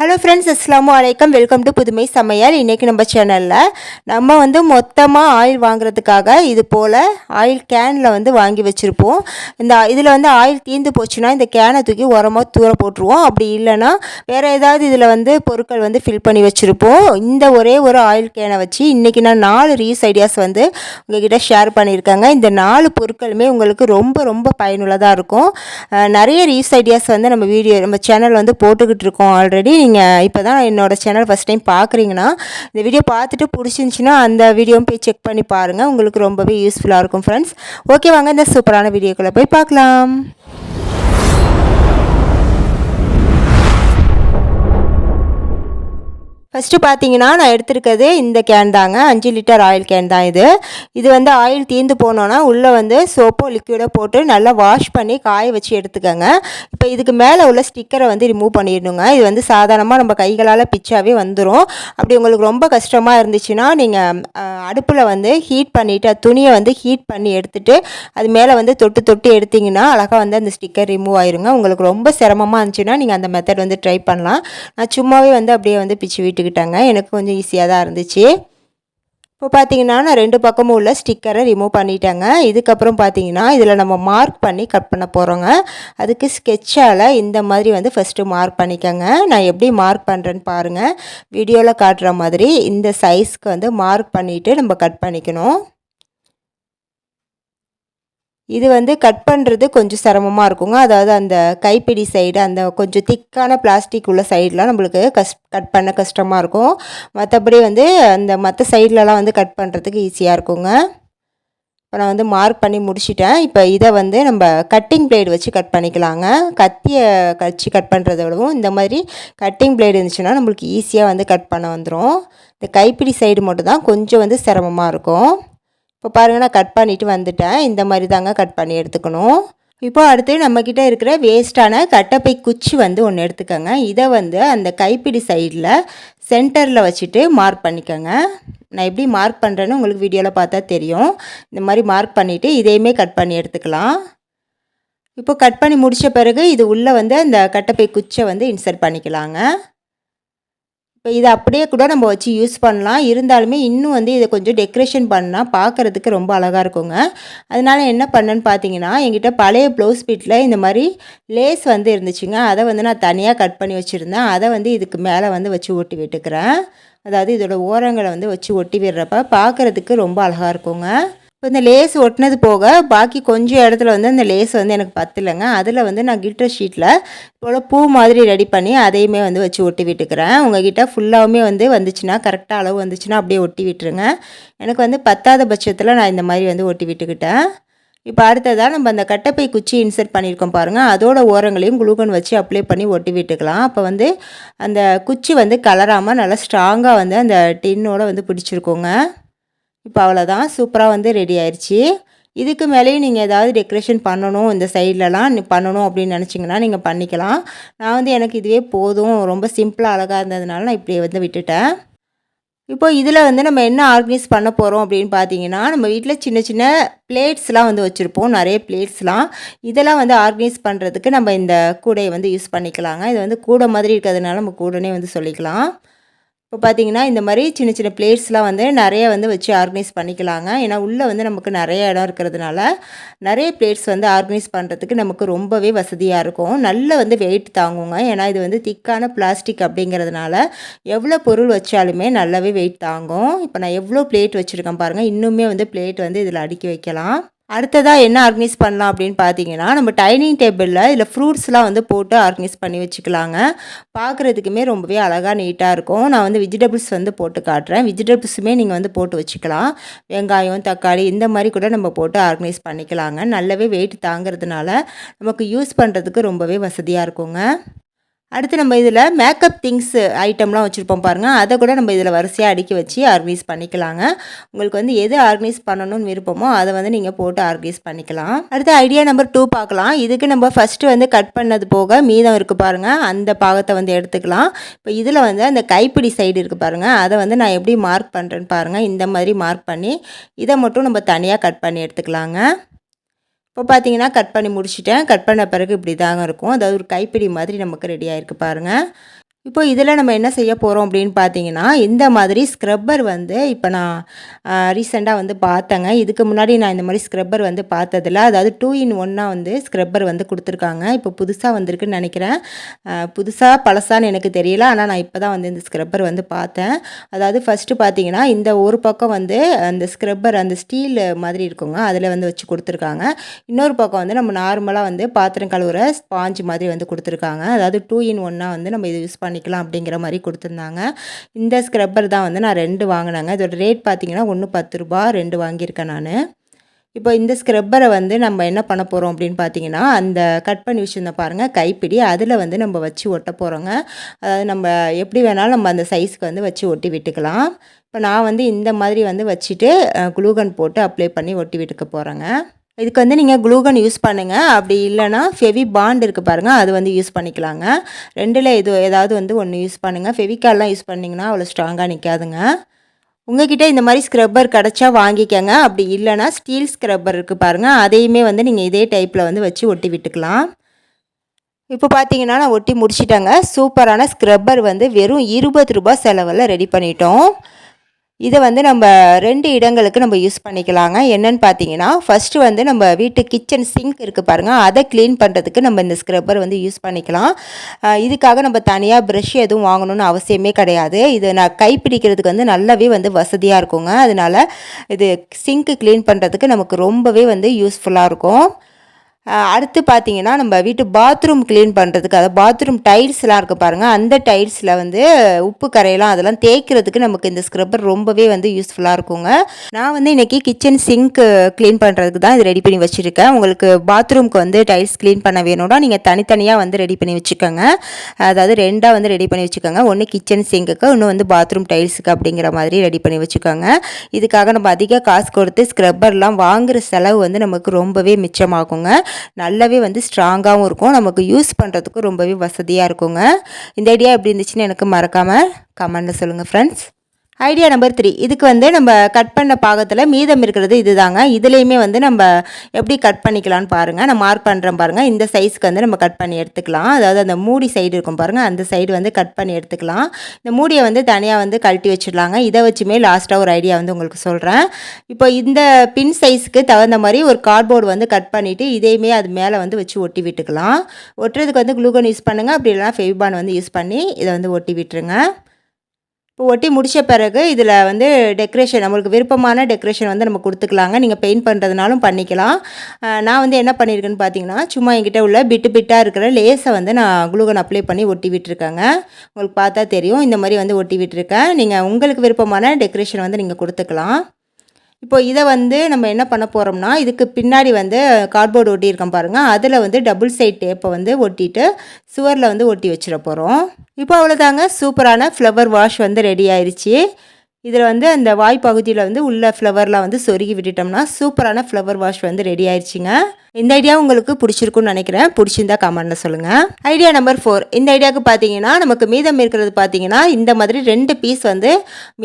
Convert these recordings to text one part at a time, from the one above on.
Hello friends அஸ்லாம் வலைக்கம் welcome to புதுமை சமையல் இன்றைக்கி நம்ம சேனலில் நம்ம வந்து மொத்தமாக ஆயில் வாங்குறதுக்காக இது போல் ஆயில் கேனில் வந்து வாங்கி வச்சுருப்போம். இந்த இதில் வந்து ஆயில் தீர்ந்து போச்சுன்னா இந்த கேனை தூக்கி உரமாக தூர போட்டுருவோம். அப்படி இல்லைன்னா வேறு ஏதாவது இதில் வந்து பொருட்கள் வந்து ஃபில் பண்ணி வச்சுருப்போம். இந்த ஒரே ஒரு ஆயில் கேனை வச்சு இன்றைக்கி நான் நாலு ரீஸ் ஐடியாஸ் வந்து உங்ககிட்ட ஷேர் பண்ணியிருக்கேங்க. இந்த நாலு பொருட்களுமே உங்களுக்கு ரொம்ப ரொம்ப பயனுள்ளதாக இருக்கும். நிறைய ரீஸ் ஐடியாஸ் வந்து நம்ம வீடியோ நம்ம சேனல் வந்து போட்டுக்கிட்டு இருக்கோம் ஆல்ரெடி நீங்கள் இப்போ தான் என்னோடய சேனல் ஃபஸ்ட் டைம் பார்க்குறீங்கன்னா இந்த வீடியோ பார்த்துட்டு பிடிச்சிருந்துச்சின்னா அந்த வீடியோவும் போய் செக் பண்ணி பாருங்கள் உங்களுக்கு ரொம்பவே யூஸ்ஃபுல்லாக இருக்கும் ஃப்ரெண்ட்ஸ் ஓகே வாங்க இந்த சூப்பரான வீடியோக்குள்ளே போய் பார்க்கலாம். ஃபஸ்ட்டு பார்த்தீங்கன்னா நான் எடுத்திருக்கிறது இந்த கேன் தாங்க. அஞ்சு லிட்டர் ஆயில் கேன் தான் இது. இது வந்து ஆயில் தீர்ந்து போனோன்னா உள்ளே வந்து சோப்போ லிக்யூடோ போட்டு நல்லா வாஷ் பண்ணி காய வச்சு எடுத்துக்கோங்க. இப்போ இதுக்கு மேலே உள்ள ஸ்டிக்கரை வந்து ரிமூவ் பண்ணிடணுங்க. இது வந்து சாதாரணமாக நம்ம கைகளால் பிச்சாவே வந்துடும் அப்படி உங்களுக்கு ரொம்ப கஷ்டமாக இருந்துச்சுன்னா நீங்கள் அடுப்பில் வந்து ஹீட் பண்ணிவிட்டு துணியை வந்து ஹீட் பண்ணி எடுத்துட்டு அது மேலே வந்து தொட்டு தொட்டு எடுத்திங்கன்னா அழகாக வந்து அந்த ஸ்டிக்கர் ரிமூவ் ஆயிருங்க. உங்களுக்கு ரொம்ப சிரமமாக இருந்துச்சுன்னா நீங்கள் அந்த மெத்தட் வந்து ட்ரை பண்ணலாம். நான் சும்மாவே வந்து அப்படியே வந்து பிச்சு வீட்டுக்கு விட்டுக்கிட்டேங்க எனக்கு கொஞ்சம் ஈஸியாக தான் இருந்துச்சு. இப்போ பார்த்தீங்கன்னா நான் ரெண்டு பக்கமும் உள்ள ஸ்டிக்கரை ரிமூவ் பண்ணிட்டேங்க. இதுக்கப்புறம் பார்த்தீங்கன்னா இதில் நம்ம மார்க் பண்ணி கட் பண்ண போகிறோங்க அதுக்கு ஸ்கெட்சால் இந்த மாதிரி வந்து ஃபஸ்ட்டு மார்க் பண்ணிக்கோங்க. நான் எப்படி மார்க் பண்ணுறேன்னு பாருங்கள் வீடியோவில் காட்டுற மாதிரி இந்த சைஸ்க்கு வந்து மார்க் பண்ணிவிட்டு நம்ம கட் பண்ணிக்கணும். இது வந்து கட் பண்ணுறது கொஞ்சம் சிரமமாக இருக்குங்க. அதாவது அந்த கைப்பிடி சைடு அந்த கொஞ்சம் திக்கான பிளாஸ்டிக் உள்ள சைடெலாம் நம்மளுக்கு கஷ் கட் பண்ண கஷ்டமாக இருக்கும். மற்றபடி வந்து அந்த மற்ற சைட்லலாம் வந்து கட் பண்ணுறதுக்கு ஈஸியாக இருக்குங்க. இப்போ நான் வந்து மார்க் பண்ணி முடிச்சிட்டேன். இப்போ இதை வந்து நம்ம கட்டிங் பிளேடு வச்சு கட் பண்ணிக்கலாங்க. கத்தியை கழிச்சு கட் பண்ணுறத விடவும் இந்த மாதிரி கட்டிங் பிளேடு இருந்துச்சுன்னா நம்மளுக்கு ஈஸியாக வந்து கட் பண்ண வந்துடும் இந்த கைப்பிடி சைடு மட்டும் தான் கொஞ்சம் வந்து சிரமமாக இருக்கும். இப்போ பாருங்கள் நான் கட் பண்ணிவிட்டு வந்துட்டேன். இந்த மாதிரி தாங்க கட் பண்ணி எடுத்துக்கணும். இப்போ அடுத்து நம்மக்கிட்ட இருக்கிற வேஸ்ட்டான கட்டப்பை குச்சி வந்து ஒன்று எடுத்துக்கோங்க. இதை வந்து அந்த கைப்பிடி சைடில் சென்டரில் வச்சுட்டு மார்க் பண்ணிக்கோங்க. நான் எப்படி மார்க் பண்ணுறேன்னு உங்களுக்கு வீடியோவில் பார்த்தா தெரியும். இந்த மாதிரி மார்க் பண்ணிவிட்டு இதையுமே கட் பண்ணி எடுத்துக்கலாம். இப்போ கட் பண்ணி முடித்த பிறகு இது உள்ளே வந்து அந்த கட்டப்பை குச்சை வந்து இன்சர்ட் பண்ணிக்கலாங்க. இப்போ இதை அப்படியே கூட நம்ம வச்சு யூஸ் பண்ணலாம். இருந்தாலுமே இன்னும் வந்து இதை கொஞ்சம் டெக்கரேஷன் பண்ணால் பார்க்குறதுக்கு ரொம்ப அழகாக இருக்குங்க. அதனால என்ன பண்ணேன்னு பார்த்தீங்கன்னா என்கிட்ட பழைய ப்ளவுஸ் பீட்டில் இந்த மாதிரி லேஸ் வந்து இருந்துச்சுங்க. அதை வந்து நான் தனியாக கட் பண்ணி வச்சுருந்தேன். அதை வந்து இதுக்கு மேலே வந்து வச்சு ஒட்டி விட்டுக்கிறேன். அதாவது இதோட ஓரங்களை வந்து வச்சு ஒட்டி விடுறப்ப பார்க்குறதுக்கு ரொம்ப அழகாக இருக்குங்க. இப்போ இந்த லேஸ் ஒட்டினது போக பாக்கி கொஞ்சம் இடத்துல வந்து அந்த லேஸ் வந்து எனக்கு பத்தலைங்க. அதில் வந்து நான் கில்டர் ஷீட்டில் போல் பூ மாதிரி ரெடி பண்ணி அதையுமே வந்து வச்சு ஒட்டி விட்டுக்கிறேன். உங்ககிட்ட ஃபுல்லாகவுமே வந்து வந்துச்சுன்னா கரெக்டாக அளவு வந்துச்சுன்னா அப்படியே ஒட்டி விட்டுருங்க. எனக்கு வந்து பத்தாத பட்சத்தில் நான் இந்த மாதிரி வந்து ஒட்டி விட்டுக்கிட்டேன். இப்போ அடுத்ததாக நம்ம அந்த கட்டப்பை குச்சி இன்சர்ட் பண்ணியிருக்கோம் பாருங்கள் அதோட ஓரங்களையும் குளுகன் வச்சு அப்ளை பண்ணி ஒட்டி விட்டுக்கலாம். அப்போ வந்து அந்த குச்சி வந்து கலராமல் நல்லா ஸ்ட்ராங்காக வந்து அந்த டின்னோட வந்து பிடிச்சிருக்கோங்க. இப்போ அவ்வளோதான். சூப்பராக வந்து ரெடி ஆயிடுச்சு இதுக்கு மேலேயும் நீங்கள் ஏதாவது டெக்கரேஷன் பண்ணணும் இந்த சைட்லலாம் பண்ணணும் அப்படின்னு நினச்சிங்கன்னா நீங்கள் பண்ணிக்கலாம். நான் வந்து எனக்கு இதுவே போதும். ரொம்ப சிம்பிளாக அழகாக இருந்ததுனால நான் இப்படியே வந்து விட்டுட்டேன். இப்போ இதில் வந்து நம்ம என்ன ஆர்கனைஸ் பண்ண போகிறோம் அப்படின்னு பார்த்தீங்கன்னா நம்ம வீட்டில் சின்ன சின்ன பிளேட்ஸ்லாம் வந்து வச்சுருப்போம். நிறைய பிளேட்ஸ்லாம். இதெல்லாம் வந்து ஆர்கனைஸ் பண்ணுறதுக்கு நம்ம இந்த கூடையை வந்து யூஸ் பண்ணிக்கலாங்க. இது வந்து கூடை மாதிரி இருக்கிறதுனால நம்ம கூடனே வந்து சொல்லிக்கலாம். இப்போ பார்த்தீங்கன்னா இந்த மாதிரி சின்ன சின்ன பிளேட்ஸ்லாம் வந்து நிறைய வந்து வச்சு ஆர்கனைஸ் பண்ணிக்கலாங்க. ஏன்னா உள்ளே வந்து நமக்கு நிறைய இடம் இருக்கிறதுனால நிறைய பிளேட்ஸ் வந்து ஆர்கனைஸ் பண்ணுறதுக்கு நமக்கு ரொம்பவே வசதியாக இருக்கும். நல்ல வந்து வெயிட் தாங்குங்க. ஏன்னா இது வந்து திக்கான பிளாஸ்டிக் அப்படிங்கிறதுனால எவ்வளோ பொருள் வச்சாலுமே நல்லாவே வெயிட் தாங்கும். இப்போ நான் எவ்வளோ பிளேட் வச்சுருக்கேன் பாருங்கள் இன்னுமே வந்து பிளேட் வந்து இதில் அடுக்கி வைக்கலாம். அடுத்ததாக என்ன ஆர்கனைஸ் பண்ணலாம் அப்படின்னு பார்த்தீங்கன்னா நம்ம டைனிங் டேபிளில் இதில் ஃப்ரூட்ஸ்லாம் வந்து போட்டு ஆர்கனைஸ் பண்ணி வச்சுக்கலாங்க. பார்க்குறதுக்குமே ரொம்பவே அழகாக நீட்டாக இருக்கும். நான் வந்து வெஜிடபிள்ஸ் வந்து போட்டு காட்டுறேன். வெஜிடபிள்ஸுமே நீங்கள் வந்து போட்டு வச்சுக்கலாம். வெங்காயம் தக்காளி இந்த மாதிரி கூட நம்ம போட்டு ஆர்கனைஸ் பண்ணிக்கலாங்க. நல்லாவே வெயிட் தாங்கிறதுனால நமக்கு யூஸ் பண்ணுறதுக்கு ரொம்பவே வசதியாக இருக்குங்க. அடுத்து நம்ம இதில் மேக்கப் திங்ஸ் ஐட்டம்லாம் வச்சுருப்போம் பாருங்கள் அதை கூட நம்ம இதில் வரிசையாக அடுக்கி வச்சு ஆர்கனைஸ் பண்ணிக்கலாங்க. உங்களுக்கு வந்து எது ஆர்கனைஸ் பண்ணணும்னு விருப்பமோ அதை வந்து நீங்கள் போட்டு ஆர்கனைஸ் பண்ணிக்கலாம். அடுத்து ஐடியா நம்பர் டூ பார்க்கலாம். இதுக்கு நம்ம ஃபஸ்ட்டு வந்து கட் பண்ணது போக மீதம் இருக்குது பாருங்கள் அந்த பாகத்தை வந்து எடுத்துக்கலாம். இப்போ இதில் வந்து அந்த கைப்பிடி சைடு இருக்குது பாருங்கள் அதை வந்து நான் எப்படி மார்க் பண்ணுறேன்னு பாருங்கள் இந்த மாதிரி மார்க் பண்ணி இதை மட்டும் நம்ம தனியாக கட் பண்ணி எடுத்துக்கலாங்க. இப்போ பார்த்தீங்கன்னா கட் பண்ணி முடிச்சிட்டேன். கட் பண்ண பிறகு இப்படி தாங்க இருக்கும். அதாவது ஒரு கைப்பிடி மாதிரி நமக்கு ரெடி ஆகிருக்கு பாருங்கள் இப்போ இதில் நம்ம என்ன செய்ய போகிறோம் அப்படின்னு பார்த்தீங்கன்னா இந்த மாதிரி ஸ்க்ரப்பர் வந்து இப்போ நான் ரீசெண்டாக வந்து பார்த்தேங்க. இதுக்கு முன்னாடி நான் இந்த மாதிரி ஸ்க்ரப்பர் வந்து பார்த்ததில்ல. அதாவது டூ இன் ஒன்னாக வந்து ஸ்க்ரப்பர் வந்து கொடுத்துருக்காங்க. இப்போ புதுசாக வந்திருக்குன்னு நினைக்கிறேன். புதுசாக பழசான்னு எனக்கு தெரியல. ஆனால் நான் இப்போ தான் வந்து இந்த ஸ்க்ரப்பர் வந்து பார்த்தேன். அதாவது ஃபஸ்ட்டு பார்த்தீங்கன்னா இந்த ஒரு பக்கம் வந்து அந்த ஸ்க்ரப்பர் அந்த ஸ்டீல் மாதிரி இருக்குங்க. அதில் வந்து வச்சு கொடுத்துருக்காங்க. இன்னொரு பக்கம் வந்து நம்ம நார்மலாக வந்து பாத்திரம் கழுவுற ஸ்பாஞ்சு மாதிரி வந்து கொடுத்துருக்காங்க. அதாவது டூ இன் ஒன்னாக வந்து நம்ம இது யூஸ் பண்ணி பண்ணிக்கலாம் அப்படிங்கிற மாதிரி கொடுத்துருந்தாங்க. இந்த ஸ்க்ரப்பர் தான் வந்து நான் ரெண்டு வாங்கினேங்க. இதோட ரேட் பார்த்தீங்கன்னா ஒன்று பத்து ரூபா ரெண்டு வாங்கியிருக்கேன் நான். இப்போ இந்த ஸ்க்ரப்பரை வந்து நம்ம என்ன பண்ண போகிறோம் அப்படின்னு பார்த்தீங்கன்னா அந்த கட் பண்ணி வச்சுருந்த பாருங்கள் கைப்பிடி அதில் வந்து நம்ம வச்சு ஒட்ட போகிறோங்க அதாவது நம்ம எப்படி வேணாலும் நம்ம அந்த சைஸ்க்கு வந்து வச்சு ஒட்டி விட்டுக்கலாம். இப்போ நான் வந்து இந்த மாதிரி வந்து வச்சுட்டு குளூகன் போட்டு அப்ளை பண்ணி ஒட்டி விட்டுக்க போகிறேங்க இதுக்கு வந்து நீங்கள் குளூகன் யூஸ் பண்ணுங்கள் அப்படி இல்லைனா ஃபெவி பாண்ட் இருக்குது பாருங்கள் அது வந்து யூஸ் பண்ணிக்கலாங்க. ரெண்டில் இது ஏதாவது வந்து ஒன்று யூஸ் பண்ணுங்கள் ஃபெவிக்கால்லாம் யூஸ் பண்ணிங்கன்னா அவ்வளோ ஸ்ட்ராங்காக நிற்காதுங்க உங்ககிட்ட இந்த மாதிரி ஸ்க்ரப்பர் கிடச்சா வாங்கிக்கோங்க. அப்படி இல்லைனா ஸ்டீல் ஸ்க்ரப்பர் இருக்குது பாருங்கள் அதையுமே வந்து நீங்கள் இதே டைப்பில் வந்து வச்சு ஒட்டி விட்டுக்கலாம். இப்போ பார்த்தீங்கன்னா நான் ஒட்டி முடிச்சிட்டேங்க. சூப்பரான ஸ்க்ரப்பர் வந்து வெறும் இருபது ரூபா செலவில் ரெடி பண்ணிட்டோம். இதை வந்து நம்ம ரெண்டு இடங்களுக்கு நம்ம யூஸ் பண்ணிக்கலாங்க. என்னென்னு பார்த்தீங்கன்னா ஃபஸ்ட்டு வந்து நம்ம வீட்டு கிச்சன் சிங்க் இருக்குது பாருங்கள் அதை க்ளீன் பண்ணுறதுக்கு நம்ம இந்த ஸ்க்ரப்பர் வந்து யூஸ் பண்ணிக்கலாம். இதுக்காக நம்ம தனியாக ப்ரஷ் எதுவும் வாங்கணும்னு அவசியமே கிடையாது. இது நான் கைப்பிடிக்கிறதுக்கு வந்து நல்லாவே வந்து வசதியாக இருக்குங்க. அதனால் இது சிங்க்கு க்ளீன் பண்ணுறதுக்கு நமக்கு ரொம்பவே வந்து யூஸ்ஃபுல்லாக இருக்கும். அடுத்து பார்த்தீங்கன்னா நம்ம வீட்டு பாத்ரூம் க்ளீன் பண்ணுறதுக்கு அதாவது பாத்ரூம் டைல்ஸ்லாம் இருக்குது பாருங்கள் அந்த டைல்ஸில் வந்து உப்பு கரையெல்லாம் அதெல்லாம் தேய்க்கிறதுக்கு நமக்கு இந்த ஸ்க்ரப்பர் ரொம்பவே வந்து யூஸ்ஃபுல்லாக இருக்குங்க. நான் வந்து இன்றைக்கி கிச்சன் சிங்க் க்ளீன் பண்ணுறதுக்கு தான் இது ரெடி பண்ணி வச்சுருக்கேன். உங்களுக்கு பாத்ரூம்க்கு வந்து டைல்ஸ் க்ளீன் பண்ண வேணும்னா நீங்கள் தனித்தனியாக வந்து ரெடி பண்ணி வச்சுக்கோங்க. அதாவது ரெண்டாக வந்து ரெடி பண்ணி வச்சுக்கோங்க. ஒன்று கிச்சன் சிங்க்குக்கு இன்னும் வந்து பாத்ரூம் டைல்ஸுக்கு அப்படிங்கிற மாதிரி ரெடி பண்ணி வச்சுக்கோங்க. இதுக்காக நம்ம அதிக காசு கொடுத்து ஸ்க்ரப்பர்லாம் வாங்குகிற செலவு வந்து நமக்கு ரொம்பவே மிச்சமாகுங்க. நல்லாவே வந்து ஸ்ட்ராங்காகவும் இருக்கும். நமக்கு யூஸ் பண்ணுறதுக்கும் ரொம்பவே வசதியாக இருக்குங்க. இந்த ஐடியா எப்படி இருந்துச்சுன்னு எனக்கு மறக்காமல் கமெண்ட்டில் சொல்லுங்கள் ஃப்ரெண்ட்ஸ் ஐடியா நம்பர் த்ரீ இதுக்கு வந்து நம்ம கட் பண்ண பாகத்தில் மீதம் இருக்கிறது இது தாங்க இதுலேயுமே வந்து நம்ம எப்படி கட் பண்ணிக்கலாம்னு பாருங்கள் நான் மார்க் பண்ணுறேன் பாருங்கள் இந்த சைஸ்க்கு வந்து நம்ம கட் பண்ணி எடுத்துக்கலாம். அதாவது அந்த மூடி சைடு இருக்கும் பாருங்கள் அந்த சைடு வந்து கட் பண்ணி எடுத்துக்கலாம். இந்த மூடியை வந்து தனியாக வந்து கழட்டி வச்சிடலாங்க. இதை வச்சுமே லாஸ்ட்டாக ஒரு ஐடியா வந்து உங்களுக்கு சொல்கிறேன் இப்போ இந்த பின் சைஸ்க்கு தகுந்த மாதிரி ஒரு கார்ட்போர்டு வந்து கட் பண்ணிவிட்டு இதையுமே அது மேலே வந்து வச்சு ஒட்டி விட்டுக்கலாம். ஒட்டுறதுக்கு வந்து க்ளூகன் யூஸ் பண்ணுங்கள் அப்படி இல்லைனா ஃபெவிபான் வந்து யூஸ் பண்ணி இதை வந்து ஒட்டி விட்டுருங்க. இப்போ ஒட்டி முடித்த பிறகு இதில் வந்து டெக்கரேஷன் நம்மளுக்கு விருப்பமான டெக்கரேஷன் வந்து நம்ம கொடுத்துக்கலாங்க. நீங்கள் பெயிண்ட் பண்ணுறதுனாலும் பண்ணிக்கலாம். நான் வந்து என்ன பண்ணியிருக்கேன்னு பார்த்தீங்கன்னா சும்மா என்கிட்ட உள்ள பிட்டு பிட்டாக இருக்கிற லேஸை வந்து நான் குளுகன் அப்ளை பண்ணி ஒட்டி விட்டுருக்கேங்க. உங்களுக்கு பார்த்தா தெரியும். இந்த மாதிரி வந்து ஒட்டி விட்டுருக்கேன். நீங்கள் உங்களுக்கு விருப்பமான டெக்கரேஷன் வந்து நீங்கள் கொடுத்துக்கலாம். இப்போ இதை வந்து நம்ம என்ன பண்ண போகிறோம்னா இதுக்கு பின்னாடி வந்து கார்ட்போர்டு ஒட்டியிருக்கோம் பாருங்கள் அதில் வந்து டபுள் சைட் டேப்பை வந்து ஒட்டிட்டு சுவரில் வந்து ஒட்டி வச்சிட போகிறோம் இப்போ அவ்வளோதாங்க. சூப்பரான ஃப்ளவர் வாஷ் வந்து ரெடி ஆயிடுச்சு இதில் வந்து அந்த வாய் பகுதியில் வந்து உள்ள ஃப்ளவர்லாம் வந்து சொருகி விட்டுட்டோம்னா சூப்பரான ஃப்ளவர் வாஷ் வந்து ரெடி ஆயிடுச்சுங்க. இந்த ஐடியா உங்களுக்கு பிடிச்சிருக்குன்னு நினைக்கிறேன். பிடிச்சிருந்தா கமெண்ட்டில் சொல்லுங்கள் ஐடியா நம்பர் ஃபோர் இந்த ஐடியாவுக்கு பார்த்தீங்கன்னா நமக்கு மீதம் இருக்கிறது பார்த்தீங்கன்னா இந்த மாதிரி ரெண்டு பீஸ் வந்து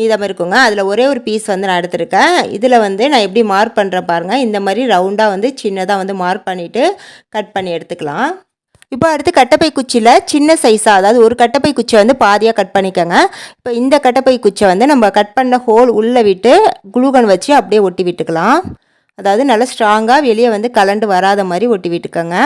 மீதம் இருக்குங்க. அதில் ஒரே ஒரு பீஸ் வந்து நான் எடுத்திருக்கேன். இதில் வந்து நான் எப்படி மார்க் பண்ணுறேன் பாருங்கள் இந்த மாதிரி ரவுண்டாக வந்து சின்னதாக வந்து மார்க் பண்ணிவிட்டு கட் பண்ணி எடுத்துக்கலாம். இப்போ அடுத்து கட்டப்பை குச்சியில் சின்ன சைஸாக அதாவது ஒரு கட்டப்பை குச்சியை வந்து பாதியாக கட் பண்ணிக்கோங்க. இப்போ இந்த கட்டப்பை குச்சியை வந்து நம்ம கட் பண்ண ஹோல் உள்ளே விட்டு குளூகன் வச்சு அப்படியே ஒட்டி விட்டுக்கலாம். அதாவது நல்லா ஸ்ட்ராங்காக வெளியே வந்து கலண்டு வராத மாதிரி ஒட்டி விட்டுக்கோங்க.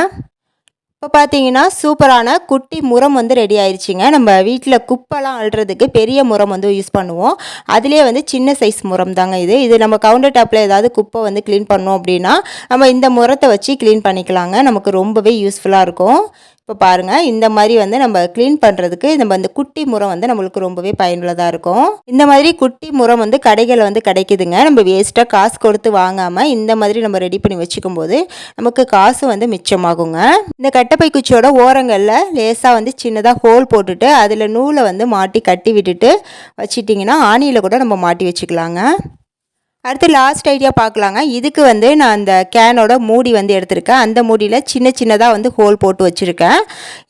இப்போ பார்த்தீங்கன்னா சூப்பரான குட்டி முரம் வந்து ரெடி ஆயிடுச்சுங்க நம்ம வீட்டில் குப்பெல்லாம் அழுறதுக்கு பெரிய முரம் வந்து யூஸ் பண்ணுவோம். அதிலே வந்து சின்ன சைஸ் முரம் தாங்க இது. இது நம்ம கவுண்டர் டாப்பில் ஏதாவது குப்பை வந்து க்ளீன் பண்ணோம் அப்படின்னா நம்ம இந்த முரத்தை வச்சு க்ளீன் பண்ணிக்கலாங்க. நமக்கு ரொம்பவே யூஸ்ஃபுல்லாக இருக்கும். இப்போ பாருங்கள் இந்த மாதிரி வந்து நம்ம க்ளீன் பண்ணுறதுக்கு நம்ம இந்த குட்டி முறம் வந்து நம்மளுக்கு ரொம்பவே பயனுள்ளதாக இருக்கும். இந்த மாதிரி குட்டி முறம் வந்து கடைகளில் வந்து கிடைக்குதுங்க. நம்ம வேஸ்ட்டாக காசு கொடுத்து வாங்காமல் இந்த மாதிரி நம்ம ரெடி பண்ணி வச்சுக்கும் போது நமக்கு காசு வந்து மிச்சமாகுங்க. இந்த கட்டப்பை குச்சியோட ஓரங்களில் லேசாக வந்து சின்னதாக ஹோல் போட்டுட்டு அதில் நூலை வந்து மாட்டி கட்டி விட்டுட்டு வச்சிட்டிங்கன்னா ஆணியில் கூட நம்ம மாட்டி வச்சுக்கலாங்க. அடுத்து லாஸ்ட் ஐடியா பார்க்கலாங்க. இதுக்கு வந்து நான் அந்த கேனோட மூடி வந்து எடுத்திருக்கேன். அந்த மூடியில் சின்ன சின்னதாக வந்து ஹோல் போட்டு வச்சுருக்கேன்.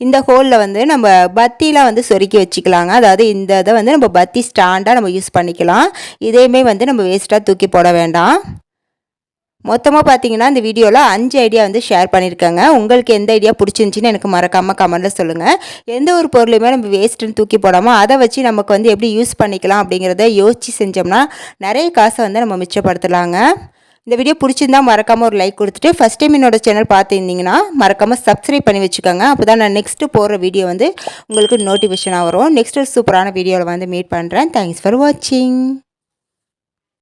இந்த ஹோலில் வந்து நம்ம பத்திலாம் வந்து சொருக்கி வச்சுக்கலாங்க. அதாவது இந்த இதை வந்து நம்ம பத்தி ஸ்டாண்டாக நம்ம யூஸ் பண்ணிக்கலாம். இதையுமே வந்து நம்ம வேஸ்ட்டாக தூக்கி போட வேண்டாம். மொத்தமாக பார்த்தீங்கன்னா இந்த வீடியோவில் அஞ்சு ஐடியா வந்து ஷேர் பண்ணியிருக்காங்க உங்களுக்கு எந்த ஐடியா பிடிச்சிருந்துச்சின்னு எனக்கு மறக்காமல் கமெண்ட்டில் சொல்லுங்கள் எந்த ஒரு பொருளையுமே நம்ம வேஸ்ட்டுன்னு தூக்கி போடாமல் அதை வச்சு நமக்கு வந்து எப்படி யூஸ் பண்ணிக்கலாம் அப்படிங்கிறத யோசித்து செஞ்சோம்னா நிறைய காசை வந்து நம்ம மிச்சப்படுத்தலாங்க. இந்த வீடியோ பிடிச்சிருந்தா மறக்காமல் ஒரு லைக் கொடுத்துட்டு ஃபஸ்ட் டைம் என்னோட சேனல் பார்த்துருந்தீங்கன்னா மறக்காமல் சப்ஸ்கிரைப் பண்ணி வச்சுக்கோங்க. அப்போ தான் நான் நெக்ஸ்ட்டு போடுற வீடியோ வந்து உங்களுக்கு நோட்டிஃபிகேஷனாக வரும். நெக்ஸ்ட் ஒரு சூப்பரான வீடியோவில் வந்து மீட் பண்ணுறேன் தேங்க்ஸ் ஃபார் வாட்சிங்